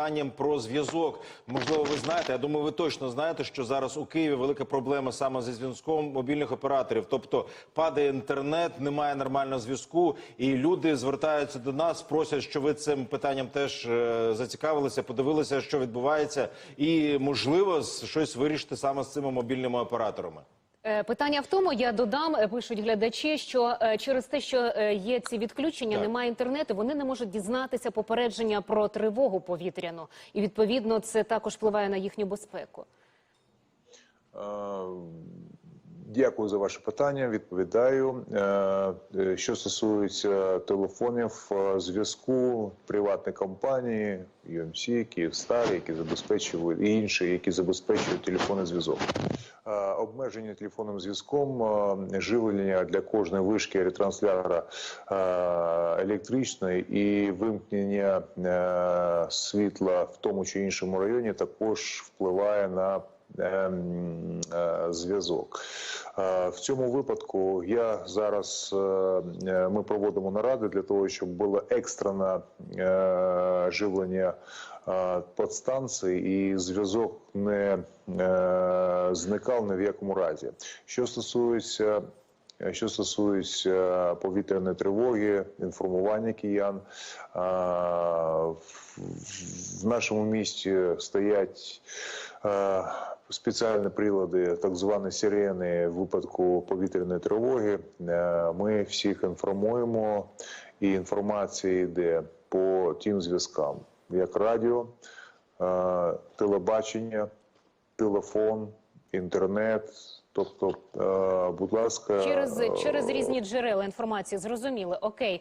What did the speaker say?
питанням про зв'язок. Можливо, ви знаєте. Я думаю, ви точно знаєте, що зараз у Києві велика проблема саме зі зв'язком мобільних операторів. Тобто падає інтернет, немає нормального зв'язку, і люди звертаються до нас, просять, що ви цим питанням теж е, зацікавилися, подивилися, що відбувається, і можливо щось вирішити саме з цими мобільними операторами. Е, Питання в тому, я додам, е, пишуть глядачі, що е, через те, що є ці відключення, Так. немає інтернету, вони не можуть дізнатися попередження про тривогу повітряну, і відповідно це також впливає на їхню безпеку. Дякую за ваше питання. Відповідаю. Що стосується телефонів зв'язку, приватні компанії, UMC, Київстар, які забезпечують і інші, які забезпечують телефонний зв'язок. Е, Обмеження телефонним зв'язком, е, живлення для кожної вишки ретранслятора е, електричної і вимкнення світла в тому чи іншому районі також впливає на зв'язок. Е, В цьому випадку я зараз е, е, ми проводимо наради для того, щоб було екстрене е, живлення е, подстанції і зв'язок не е, зникав ні в якому разі. Що стосується що стосується повітряної тривоги, інформування киян, в- нашому місті стоять е, спеціальні прилади, так звані сирени в випадку повітряної тривоги. Е, Ми всіх інформуємо, і інформація йде по тим зв'язкам, як радіо, е, телебачення, телефон, інтернет. Тобто, е, будь ласка, Через е, через різні джерела інформації зрозуміли. Окей,